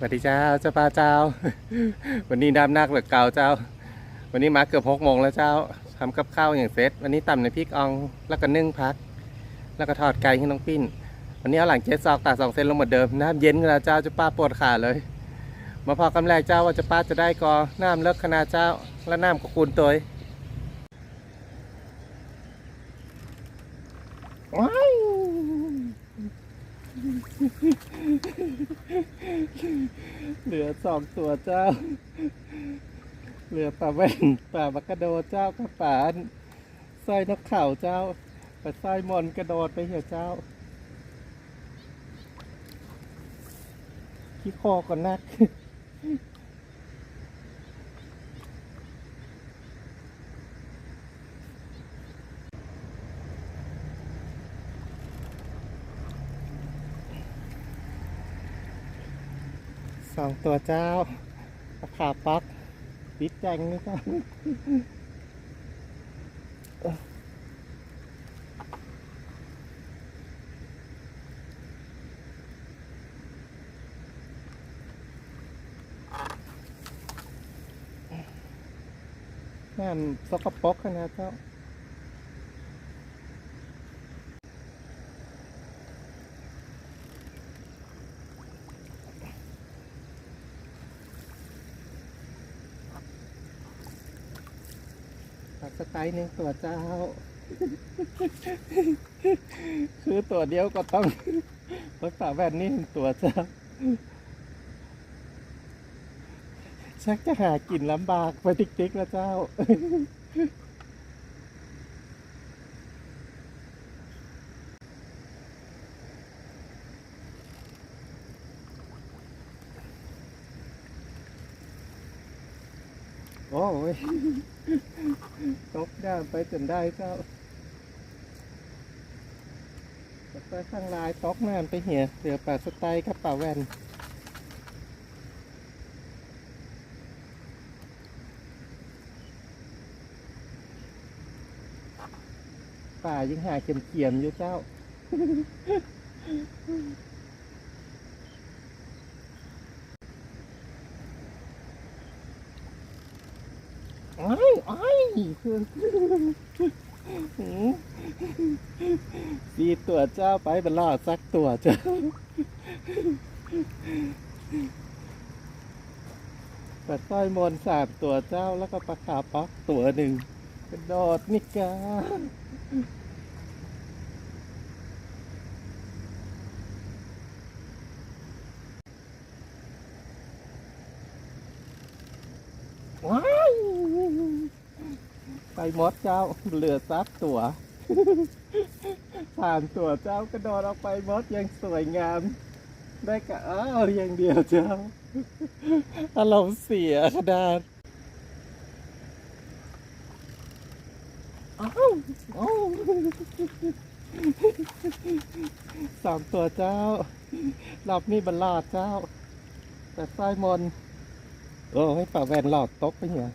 สวัสดีเจ้าเจ้าป้าเจ้า วันนี้ดำนักเหลือเก่าเจ้า วันนี้มาเกือบหกโมงแล้วเจ้าทำกับข้าวอย่างเสร็จ วันนี้ตำในพริกอองแล้วก็นึ่งพัก แล้วก็ทอดไก่ให้น้องปิ้น วันนี้เอาหลังเจ็ดซอกตากสองเซนลงเหมือนเดิมน้ำเย็นกันแล้วเจ้าเจะป้าปวดขาเลย มาพอกำแรกเจ้าว่าเจะป้าจะได้กอน้ำเลิกขนาดเจ้า และน้ำก็คูณตัวว้าย เหลือสองตัวเจ้า เหลือปลาแว่นปลาบักกระโดดเจ้ากับปลาสร้อยนกเข่าเจ้าปลาสร้อยมอนกระโดดไปเหี่ยวเจ้าขี้คอก่อนนัก องตัวเจ้าราคาปักปิดแจงนี่ก็นั่นสกปรกขนาดเจ้า สไตล์หนึ่งตัวเจ้า คือตัวเดียวก็ต้องรักษาแว่นนี่หนึ่งตัวเจ้าชักจะหากินลำบากไปติ๊กๆแล้วเจ้าโอ้ย ตกด้านไปจนได้เจ้าไปข้างลายตกน้ำไปเหี่ยเหลือป่าสไตล์กับป่าแวนป่ายังหาเข็มเขียมอยู่เจ้า ไอ้ไอ้ คืนสีตัวเจ้าไปบรรลอสักตัวเจ้าปัดสร้อยมนสามตัวเจ้าแล้วก็ปลาขาปักตัวหนึ่งกระโดดนี่กาว้าย ไปหมดเจ้าเหลือซักตัวผ่านตัวเจ้ากระโดดออกไปหมดยังสวยงาม ได้กะอ้าวอย่างเดียวเจ้าอารมณ์เสียขนาดาสามตัวเจ้ารอบนี้บรรลอดเจ้า แต่สร้อยมนต์โอ้ให้ป่าแวนหลอดตกไปเนี่ย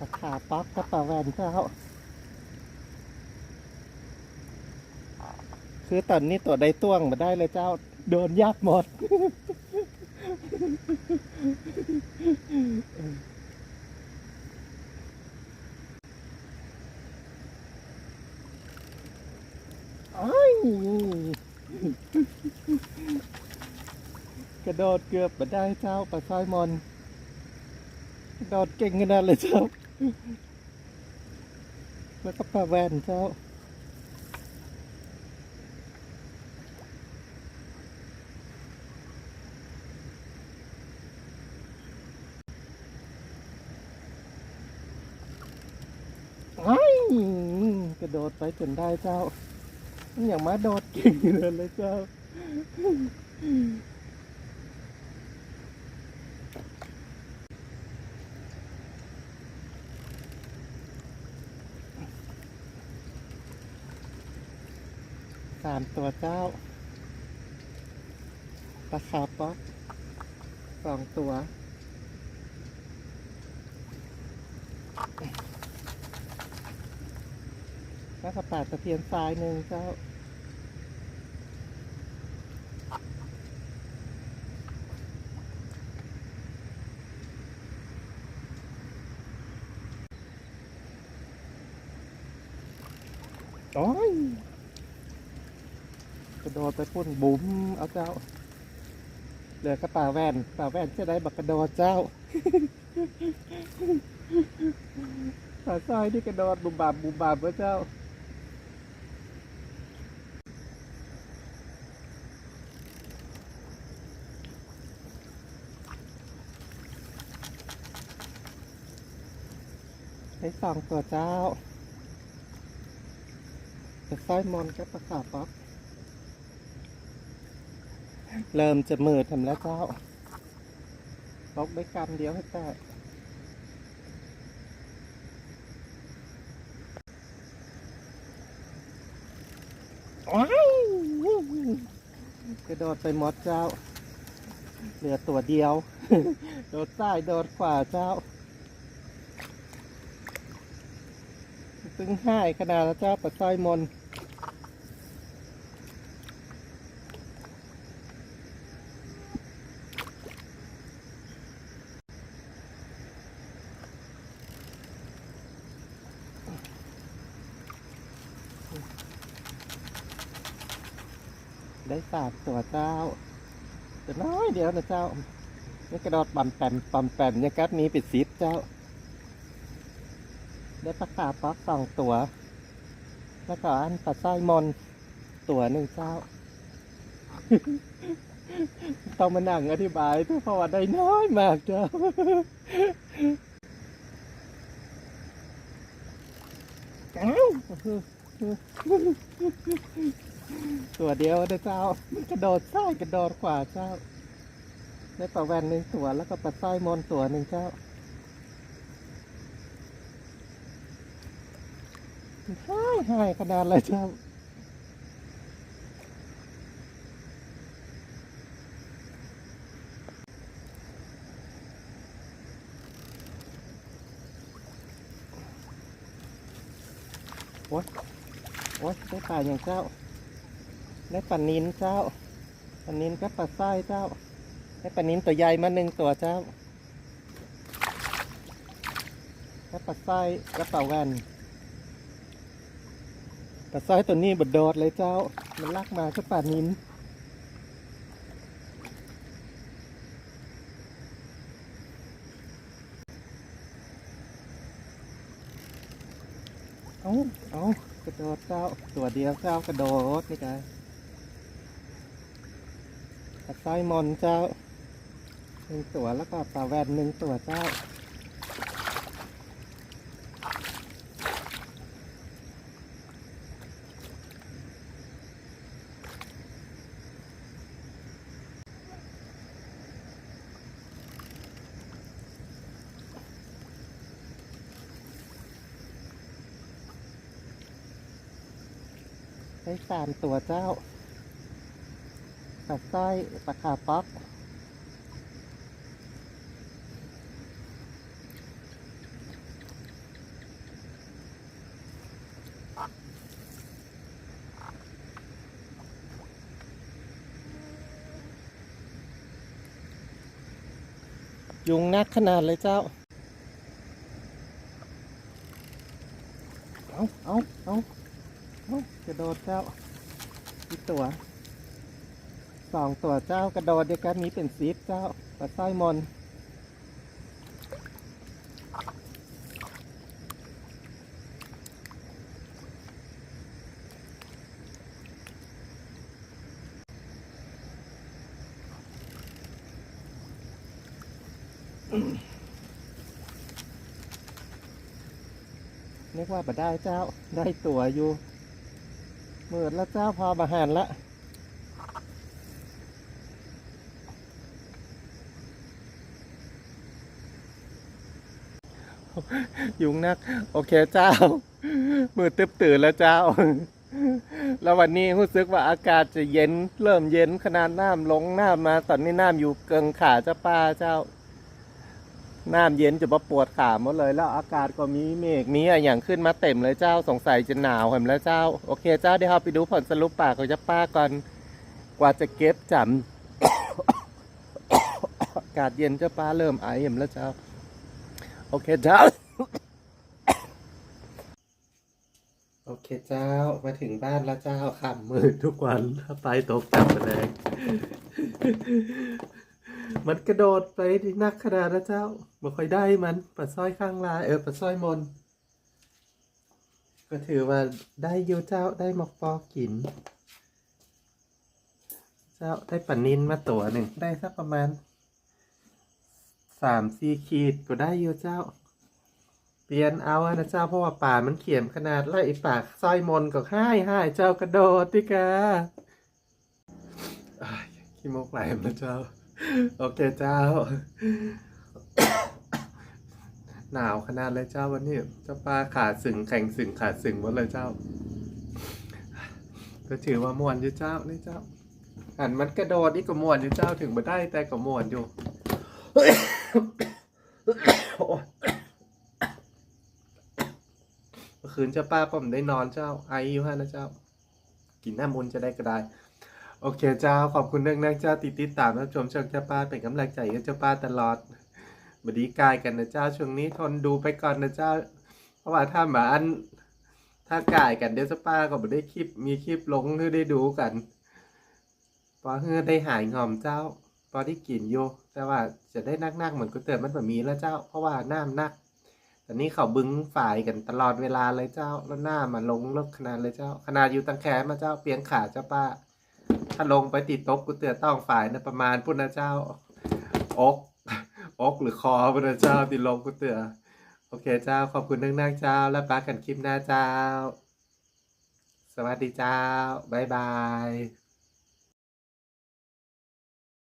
ราคาป๊อกกระเป๋าแวนเจ้าคือตอนนี้ตัวใดต้วงมาได้เลยเจ้า โดนยับหมด อ้ายกระโดดเกือบมาได้เจ้าปลาซอยมอนโดดเก่งขนาดเลยเจ้า แล้วก็ปลาแวนเจ้าไอ้กระโดดไปจนได้เจ้า อย่างมาโดดเก่งเลยเลยเจ้าามตัวเจ้าปลาคาป๊อกสองตัว แล้วก็ปลาตะเพียนทรายหนึ่งเจ้าโอ้ย โดดไปพุ่นบุ๋มเอาเจ้า เหลือกระป่าแว่นป่าแว่นจะได้บักกระโดดเจ้าป่าซอยที่กระโดดบุมบามบุมบามพระเจ้าให้สองตัวเจ้าจะสร้อยมอนกับปลาขาป๊อก เริ่มจะมืดทำแล้วเจ้าป๊อกได้กำเดียวให้แตกว้ายกระโดดไปหมดเจ้า เหลือตัวเดียว โดดซ้ายโดดขวาเจ้า ตึงห้ายขนาดแล้วเจ้าปัดสร้อยมน สามตัวเจ้าแต่น้อยเดียวนะเจ้านี่กระโดดปั่มแปมปั่มแปมเนี่ยกัดมีปิดซิปเจ้า ได้ปลาขาป๊อกสองตัว แล้วก็อันปลาไส้มนตัวหนึ่งเจ้าต้องมานั่งอธิบายเพราะว่าได้น้อยมากเจ้าเอ้า ตัวเดียวนะเจ้า มันกระโดดซ้ายกระโดดขวาเจ้า ได้ปลาแวนหนึ่งตัวแล้วก็ปลาไส้มนตัวหนึ่งเจ้าห้ายห้ายขนาดเลยเจ้าโอ๊ยโอ๊ยได้ปลาอย่างเจ้า ได้ปลานินเจ้าปลานินกับปลาไส้เจ้าได้ปลานินตัวใหญ่มาหนึ่งตัวเจ้าและปลาไส้และปลาแวนปลาไส้ตัวนี้บดโดดเลยเจ้า มันลากมาก็ป่านินเอาเอากระโดดเจ้า ตัวเดียวเจ้ากระโดดนี่ไง ปลาสร้อยมอนเจ้าหนึ่งตัวแล้วก็ปลาแวนหนึ่งตัวเจ้าได้สามตัวเจ้า ปลาสร้อยปลาคาป๊อกยุงนักขนาดเลยเจ้า เอาเอาเอาโอ้ยกระโดดเจ้าอีตัว สองตัวเจ้ากระโดดเดียวกันนี้เป็นซีฟเจ้าปลาสร้อยมนนึกว่าบ่ได้เจ้าได้ตัวอยู่เมิดแล้วเจ้าพอมาหันละ ยุงนัก โอเคเจ้า มือตึบตื่นแล้วเจ้า แล้ววันนี้รู้สึกว่าอากาศจะเย็น เริ่มเย็นขนาดน้ำลงน้ำมา ตอนนี้น้ำอยู่เกิงขาเจ้าป้าเจ้า น้ำเย็นจะมาปวดขาหมดเลย แล้วอากาศก็มีเมฆมีอะไรอย่างขึ้นมาเต็มเลยเจ้า สงสัยจะหนาวเห็นแล้วเจ้า โอเคเจ้าเดี๋ยวเราไปดูผลสรุปปากของเจ้าป้าก่อน กว่าจะเก็บจำอากาศเย็นเจ้าป้าเริ่มไอเห็นแล้วเจ้า โอเคเจ้า โอเคเจ้า มาถึงบ้านแล้วเจ้าขำมืดทุกวันถ้าไปตกจับแมลงมันกระโดดไปที่นักขนาดนะเจ้าบ่ค่อยได้มันปลาสร้อยข้างลายเออปลาสร้อยมน ก็ถือว่าได้อยู่เจ้าได้หมอกปอกิน เจ้าได้ปลานินมาตัวหนึ่งได้สักประมาณ สามสี่ขีดก็ได้อยู่เจ้า เปลี่ยนเอาอะนะเจ้าเพราะว่าป่ามันเขียมขนาดแล้วไอ้ปากสร้อยมนก็ให้ให้เจ้ากระโดดดิกาขี้มกไหลแล้วเจ้า โอเคเจ้า หนาวขนาดเลยเจ้าวันนี้เจ้าปลาขาดสึงแข่งสึงขาดสึงหมดเลยเจ้าก็ถือว่าม่วนอยู่เจ้านี่เจ้าอันมันกระโดดนี่ก็ม่วนอยู่เจ้าถึงมาได้แต่ก็ม่วนอยู่ เมื่อคืนเจ้าป้าผมได้นอนเจ้าไออยู่ฮะนะเจ้า กินหน้ำมุนจะได้ก็ได้โอเคเจ้าขอบคุณเรื่องนักเจ้าติดติดตามรับชมช่องเจ้าป้าเป็นกำลังใจให้เจ้าป้าตลอดบดีกายกันนะเจ้าช่วงนี้ทนดูไปก่อนนะเจ้า เพราะว่าถ้าหมาอันถ้ากายกันเดี๋ยวเจ้าป้าก็ไม่ได้คลิปมีคลิปลงให้ได้ดูกันพอเฮือได้หายงอมเจ้าพอได้กินอยู่ แต่ว่าจะได้นักๆเหมือนกูเตือมันแบบมีแล้วเจ้า เพราะว่าน้ำนักตอนนี้เขาบึ้งฝ่ายกันตลอดเวลาเลยเจ้า แล้วหน้ามาลงเลิกขนาดเลยเจ้า ขนาดอยู่ตังแขนมาเจ้าเปียงขาเจ้าป้า ถ้าลงไปติดตบกูเตือนต้องฝ่ายนะประมาณพุ่นนะเจ้า อกอกหรือคอพุ่นนะเจ้าติดลงกูเตือนโอเคเจ้า ขอบคุณนักๆเจ้า แล้วปากันคลิปหน้าเจ้า สวัสดีเจ้า บ๊ายบาย